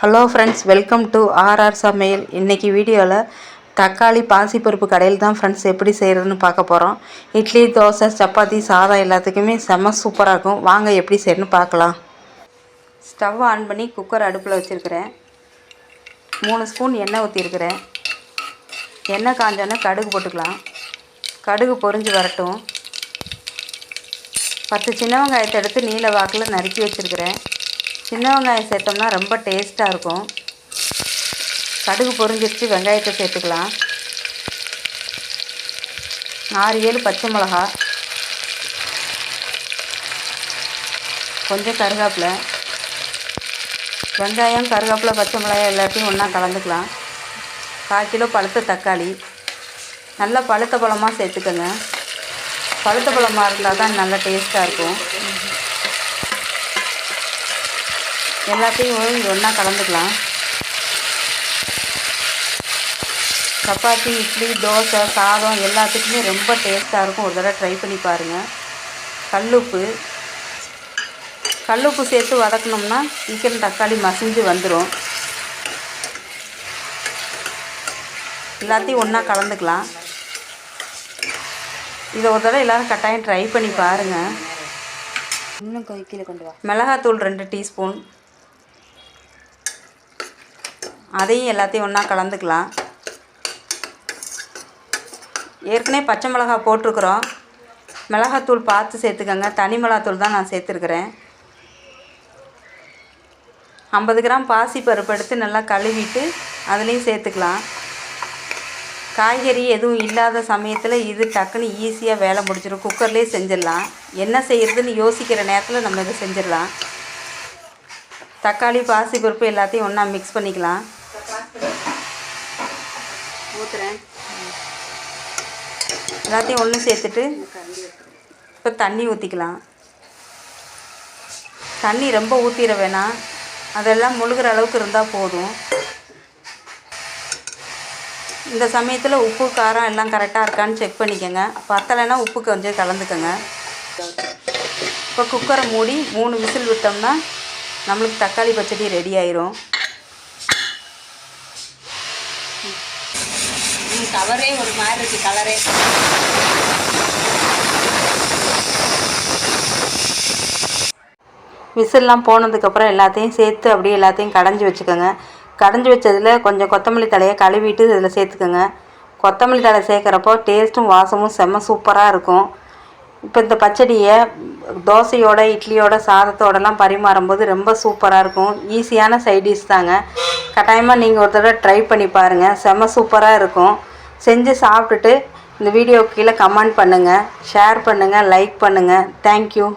Hello friends welcome to RR சமையல். இன்றைக்கி வீடியோவில் தக்காளி பாசிப்பருப்பு கடையில் தான் ஃப்ரெண்ட்ஸ் எப்படி செய்கிறதுன்னு பார்க்க போகிறோம் இட்லி தோசை சப்பாத்தி சாதம் எல்லாத்துக்குமே செம்ம சூப்பராக இருக்கும். வாங்க எப்படி செய்யணும்னு பார்க்கலாம். ஸ்டவ் ஆன் பண்ணி குக்கர் அடுப்பில் வச்சுருக்கிறேன். மூணு ஸ்பூன் எண்ணெய் ஊற்றிருக்கிறேன் எண்ணெய் காஞ்சோன்னே கடுகு போட்டுக்கலாம். கடுகு பொறிஞ்சு வரட்டும். பத்து சின்ன வெங்காயத்தை எடுத்து நீல வாக்கில் நறுக்கி வச்சுருக்கிறேன். சின்ன வெங்காயம் சேர்த்தோம்னா ரொம்ப டேஸ்ட்டாக இருக்கும். கடுகு பொரிஞ்சிருச்சு வெங்காயத்தை சேர்த்துக்கலாம். ஆறு ஏழு பச்சை மிளகா. கொஞ்சம் கருவேப்பிலை வெங்காயம் கருவேப்பிலை பச்சை மிளகாய் எல்லாத்தையும் ஒன்றா கலந்துக்கலாம். கால் கிலோ பழுத்த தக்காளி. நல்லா பழுத்த பழமாக சேர்த்துக்கோங்க. பழுத்த பழமாக இருந்தால் தான் நல்லா டேஸ்ட்டாக இருக்கும். எல்லாத்தையும் ஒன்றா கலந்துக்கலாம். சப்பாத்தி இட்லி தோசை சாதம் எல்லாத்துக்குமே ரொம்ப டேஸ்ட்டாக இருக்கும். ஒரு தடவை ட்ரை பண்ணி பாருங்கள் கல்லுப்பு. கல்லுப்பு சேர்த்து வதக்கினோம்னா சீக்கிரம் தக்காளி மசிஞ்சு வந்துடும் எல்லாத்தையும் ஒன்றா கலந்துக்கலாம். இதை ஒரு தடவை எல்லோரும் கட்டாயம் ட்ரை பண்ணி பாருங்கள் இன்னும் கீழே கொண்டு வா. மிளகாத்தூள் ரெண்டு டீஸ்பூன். அதையும் எல்லாத்தையும் ஒன்றா கலந்துக்கலாம். ஏற்கனவே பச்சை மிளகா போட்டிருக்குறோம். மிளகாத்தூள் பார்த்து சேர்த்துக்கோங்க. தனி மிளகாத்தூள் தான் நான் சேர்த்துருக்குறேன். ஐம்பது கிராம் பாசி பருப்பு எடுத்து நல்லா கழுவிட்டு அதுலேயும் சேர்த்துக்கலாம். காய்கறி எதுவும் இல்லாத சமயத்தில் இது டக்குன்னு ஈஸியாக வேலை முடிச்சிடும் குக்கர்லேயே செஞ்சிடலாம். என்ன செய்கிறதுன்னு யோசிக்கிற நேரத்தில் நம்ம இதை செஞ்சிடலாம். தக்காளி பாசிப்பருப்பு எல்லாத்தையும் ஒன்றா மிக்ஸ் பண்ணிக்கலாம். ஊற்றுறேன் எல்லாத்தையும் ஒன்று சேர்த்துட்டு இப்போ தண்ணி ஊற்றிக்கலாம் தண்ணி ரொம்ப ஊற்றிட வேணாம். அதெல்லாம் முழுகிற அளவுக்கு இருந்தால் போதும். இந்த சமயத்தில் உப்பு காரம் எல்லாம் கரெக்டாக இருக்கான்னு செக் பண்ணிக்கோங்க. பத்தலைன்னா உப்பு கொஞ்சம் கலந்துக்கோங்க. இப்போ குக்கரை மூடி மூணு விசில் விட்டோம்னா நம்மளுக்கு தக்காளி பச்சடி ரெடி ஆயிரும். கவரே ஒரு மாதிரி இருக்கு கலரே விசில்லாம் போனதுக்கப்புறம் எல்லாத்தையும் சேர்த்து அப்படியே எல்லாத்தையும் கடைஞ்சி வச்சுக்கோங்க. கடைஞ்சி வச்சதில் கொஞ்சம் கொத்தமல்லி தலையை கழுவிட்டு இதில் சேர்த்துக்கோங்க. கொத்தமல்லி தழை சேர்க்குறப்போ டேஸ்ட்டும் வாசமும் செம்ம சூப்பராக இருக்கும். இப்போ இந்த பச்சடியை தோசையோட இட்லியோட சாதத்தோடலாம் பரிமாறும்போது ரொம்ப சூப்பராக இருக்கும். ஈஸியான சைடிஷ் தாங்க. கட்டாயமாக நீங்கள் ஒரு தடவை ட்ரை பண்ணி பாருங்கள் செம்ம சூப்பராக இருக்கும். செஞ்சு சாப்பிட்டுட்டு இந்த வீடியோ கீழே கமெண்ட் பண்ணுங்கள் ஷேர் பண்ணுங்கள் லைக் பண்ணுங்கள் தேங்க்யூ